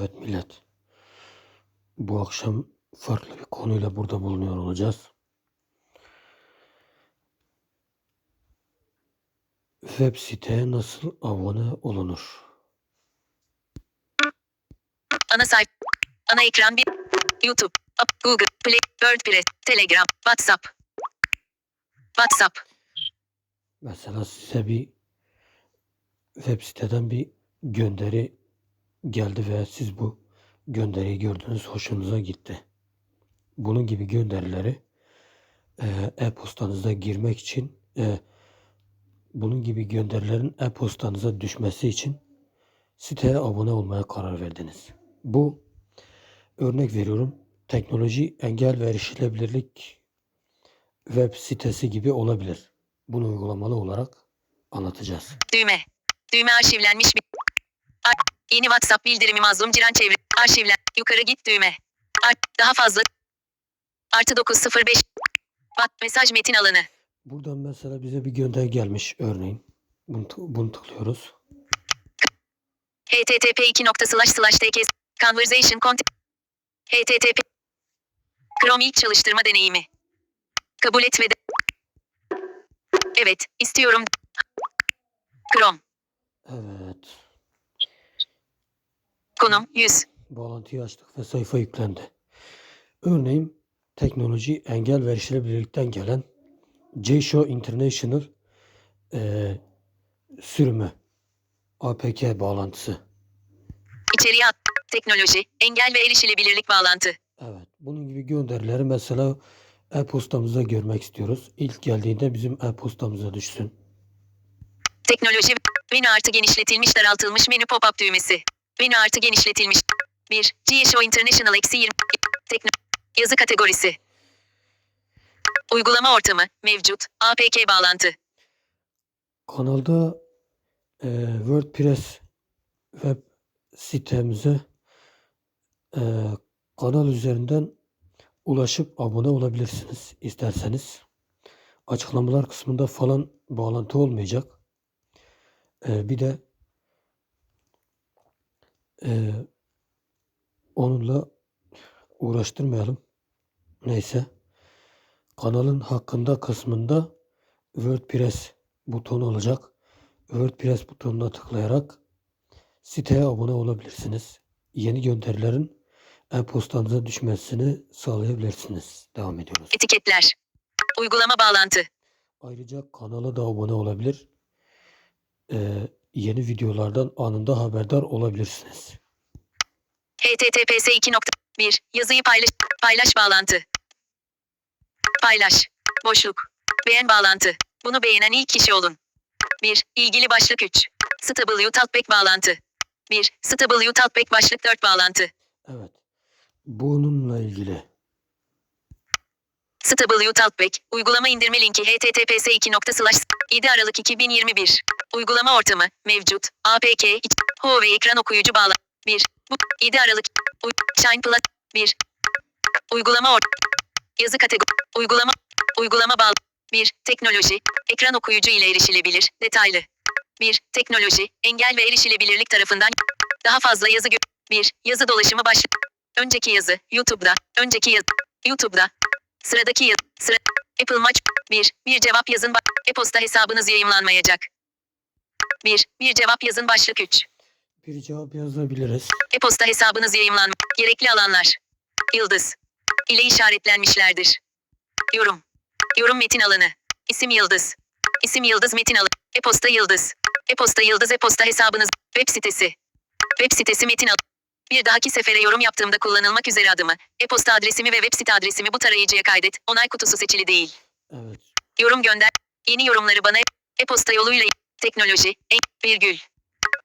Evet millet. Bu akşam farklı bir konuyla burada bulunuyor olacağız. Web siteye nasıl abone olunur? Ana sayfa. Ana ekran bir. YouTube. Google. Play. WordPress. Telegram. WhatsApp. WhatsApp. Mesela size bir web siteden bir gönderi geldi ve siz bu gönderiyi gördünüz, hoşunuza gitti. Bunun gibi gönderileri e, e-postanıza girmek için e, bunun gibi gönderilerin e-postanıza düşmesi için siteye abone olmaya karar verdiniz. Bu örnek veriyorum teknoloji engel ve erişilebilirlik web sitesi gibi olabilir. Bunu uygulamalı olarak anlatacağız. Düğme. Düğme arşivlenmiş bir. Yeni WhatsApp bildirimi mazlum ciren çevre. Arşivlen. Yukarı git düğme. Art- daha fazla. Artı 905. Wat mesaj metin alanı. Buradan mesela bize bir gönder gelmiş örneğin. Bunu, bunu tıklıyoruz. http 2 tk conversation content http Chrome ilk çalıştırma deneyimi. Kabul et ve de Evet, istiyorum. Chrome. Evet. Konum 100. Bağlantıyı açtık ve sayfa yüklendi. Örneğin teknoloji engel ve erişilebilirlikten gelen JShow International eee, sürümü APK bağlantısı. İçeriye at. Teknoloji, engel ve erişilebilirlik bağlantı. Evet. Bunun gibi gönderileri mesela e-postamızda görmek istiyoruz. İlk geldiğinde bizim e-postamıza düşsün. Teknoloji, menü artı genişletilmiş daraltılmış menü pop-up düğmesi. Menü artı genişletilmiş. 1. GSO International eksi 20. Tekno. Yazı kategorisi. Uygulama ortamı, mevcut. APK bağlantı. Kanalda eee, WordPress web sitemize eee, kanal üzerinden ulaşıp abone olabilirsiniz isterseniz. Açıklamalar kısmında falan bağlantı olmayacak. Eee, bir de eee, onunla uğraştırmayalım. Neyse. Kanalın hakkında kısmında WordPress butonu olacak. WordPress butonuna tıklayarak siteye abone olabilirsiniz. Yeni gönderilerin e-postanıza düşmesini sağlayabilirsiniz. Devam ediyoruz. Etiketler. Uygulama bağlantı. Ayrıca kanala da abone olabilir. Ee, yeni videolardan anında haberdar olabilirsiniz. https 2.1 Yazıyı paylaş. Paylaş bağlantı. Paylaş. Boşluk. Beğen bağlantı. Bunu beğenen ilk kişi olun. 1. İlgili başlık 3. Stable Talkback bağlantı. 1. Stable Talkback başlık 4 bağlantı. Evet. Bununla ilgili Stable Talkback. Uygulama indirme linki https 2. 7 Aralık 2021. Uygulama ortamı. Mevcut. APK. Huawei ekran okuyucu bağla. 1. Bu. 7 Aralık. Uy- Shine Plus. 1. Uygulama ort. Yazı kategori. Uygulama. Uygulama bağlı. 1. Teknoloji. Ekran okuyucu ile erişilebilir. Detaylı. 1. Teknoloji. Engel ve erişilebilirlik tarafından. Daha fazla yazı gö 1. Yazı dolaşımı başlık. Önceki yazı. YouTube'da. Önceki yazı. YouTube'da. Sıradaki yazı. Sıra. Apple Maç. 1. Bir cevap yazın. E-posta hesabınız yayımlanmayacak. 1. Bir cevap yazın başlık 3. bir cevap yazabiliriz. E-posta hesabınız yayımlan. Gerekli alanlar. Yıldız. ile işaretlenmişlerdir. Yorum. Yorum metin alanı. İsim yıldız. İsim yıldız metin alanı. E-posta yıldız. E-posta yıldız e-posta hesabınız. Web sitesi. Web sitesi metin alanı. Bir dahaki sefere yorum yaptığımda kullanılmak üzere adımı, e-posta adresimi ve web site adresimi bu tarayıcıya kaydet. Onay kutusu seçili değil. Evet. Yorum gönder. Yeni yorumları bana e-posta yoluyla teknoloji, e, virgül.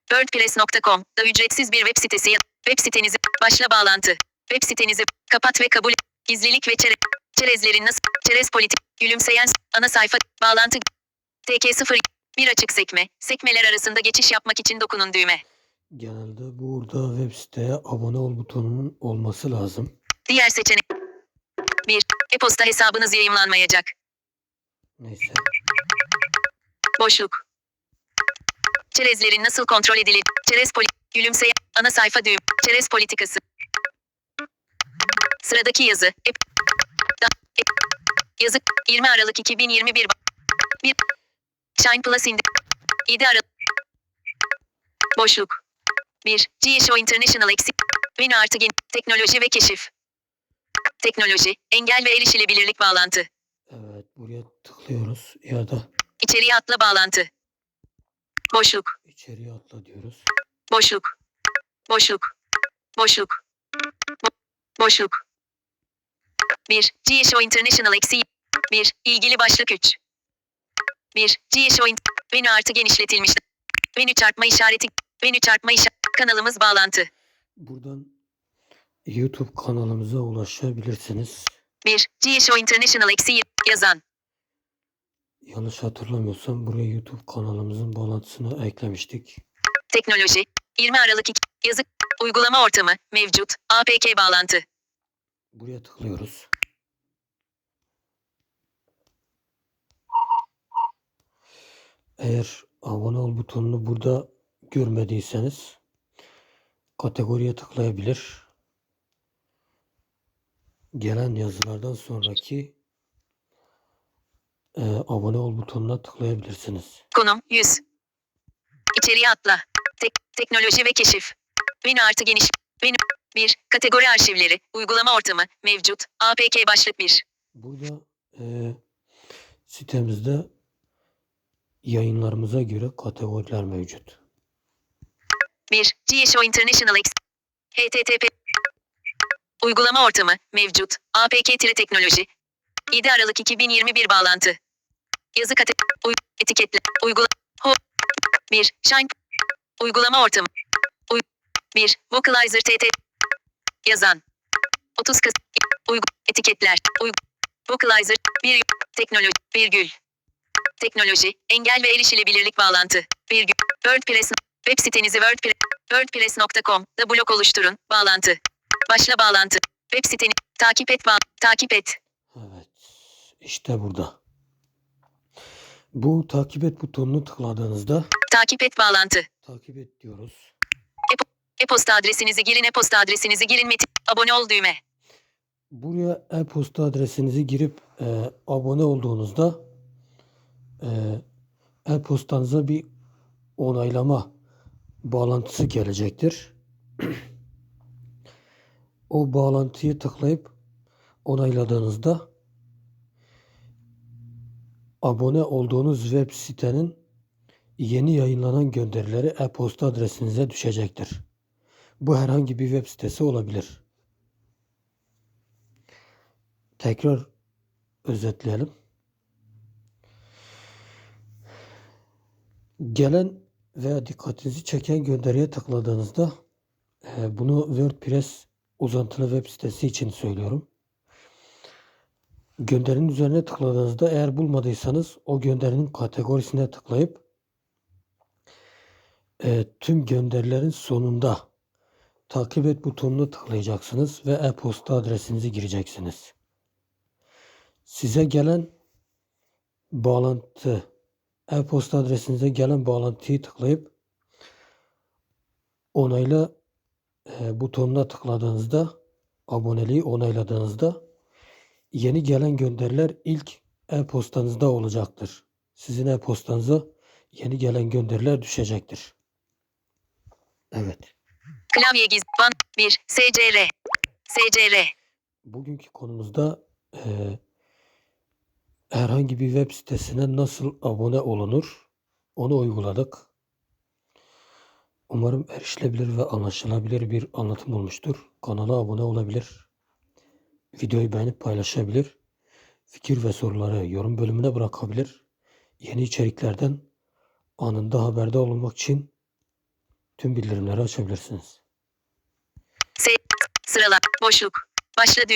WordPress.com da ücretsiz bir web sitesi. Web sitenizi başla bağlantı. Web sitenizi kapat ve kabul. Gizlilik ve çere, çerezlerin nasıl? Çerez politik. Gülümseyen ana sayfa bağlantı. TK0 bir açık sekme. Sekmeler arasında geçiş yapmak için dokunun düğme. Genelde burada web siteye abone ol butonunun olması lazım. Diğer seçenek 1. E-posta hesabınız yayımlanmayacak. Neyse. Boşluk. Çerezlerin nasıl kontrol edilir? Çerez poli. Gülümseyen. Ana sayfa düğüm. Çerez politikası. Sıradaki yazı. Ep, da, ep, yazı 20 Aralık 2021. 1. Shine Plus indir. 7 Aralık. Boşluk. 1. GSO International eksi. Menü artı. Teknoloji ve keşif. Teknoloji, engel ve erişilebilirlik bağlantı. Buraya tıklıyoruz ya da İçeriye atla bağlantı. Boşluk. içeriye atla diyoruz. Boşluk. Boşluk. Boşluk. Bo- boşluk. 1. GSO International eksi 1. İlgili başlık 3. 1. GSO in- Menü artı genişletilmiş. Menü çarpma işareti. Menü çarpma işareti. Kanalımız bağlantı. Buradan YouTube kanalımıza ulaşabilirsiniz. 1. GSO International eksi yazan. Yanlış hatırlamıyorsam buraya YouTube kanalımızın bağlantısını eklemiştik. Teknoloji. 20 Aralık 2. Yazı. Uygulama ortamı. Mevcut. APK bağlantı. Buraya tıklıyoruz. Eğer abone ol butonunu burada görmediyseniz kategoriye tıklayabilir. Gelen yazılardan sonraki e, abone ol butonuna tıklayabilirsiniz. Konum 100. İçeriye atla. Tek, teknoloji ve keşif. Menü artı geniş. Menü 1. Kategori arşivleri. Uygulama ortamı. Mevcut. APK başlık 1. Burada e, sitemizde yayınlarımıza göre kategoriler mevcut. 1. GSO International X. HTTP. Uygulama ortamı. Mevcut. APK-teknoloji. 7 Aralık 2021 bağlantı. Yazı kate. Uy, etiketle. Uygula. Ho. 1. Shine. Uygulama ortamı. Uy, 1. Vocalizer TT. Yazan. 30 Kasım. Uygu, etiketler. Uy, Vocalizer. 1. Teknoloji. Virgül. Teknoloji, engel ve erişilebilirlik bağlantı. Virgül. WordPress. Web sitenizi WordPress. WordPress.com'da blok oluşturun. Bağlantı. Başla bağlantı. Web siteni takip et takip et. Evet. işte burada. Bu takip et butonunu tıkladığınızda Takip et bağlantı. takip et diyoruz. E-posta adresinizi girin. E-posta adresinizi girin. Metin. Abone ol düğme. Buraya e-posta adresinizi girip e, abone olduğunuzda e, e-postanıza bir onaylama bağlantısı gelecektir. o bağlantıyı tıklayıp onayladığınızda abone olduğunuz web sitenin yeni yayınlanan gönderileri e-posta adresinize düşecektir. Bu herhangi bir web sitesi olabilir. Tekrar özetleyelim. Gelen veya dikkatinizi çeken gönderiye tıkladığınızda e, bunu WordPress uzantılı web sitesi için söylüyorum. Gönderinin üzerine tıkladığınızda eğer bulmadıysanız o gönderinin kategorisine tıklayıp e, tüm gönderilerin sonunda takip et butonuna tıklayacaksınız ve e-posta adresinizi gireceksiniz. Size gelen bağlantı e-posta adresinize gelen bağlantıyı tıklayıp onayla butonuna tıkladığınızda aboneliği onayladığınızda yeni gelen gönderiler ilk e-postanızda olacaktır. Sizin e-postanıza yeni gelen gönderiler düşecektir. Evet. Klavye giz. Ban 1. SCR. SCR. Bugünkü konumuzda eee, herhangi bir web sitesine nasıl abone olunur onu uyguladık. Umarım erişilebilir ve anlaşılabilir bir anlatım olmuştur. Kanala abone olabilir. Videoyu beğenip paylaşabilir. Fikir ve soruları yorum bölümüne bırakabilir. Yeni içeriklerden anında haberdar olmak için tüm bildirimleri açabilirsiniz. Sırala. Boşluk. Başla düğme.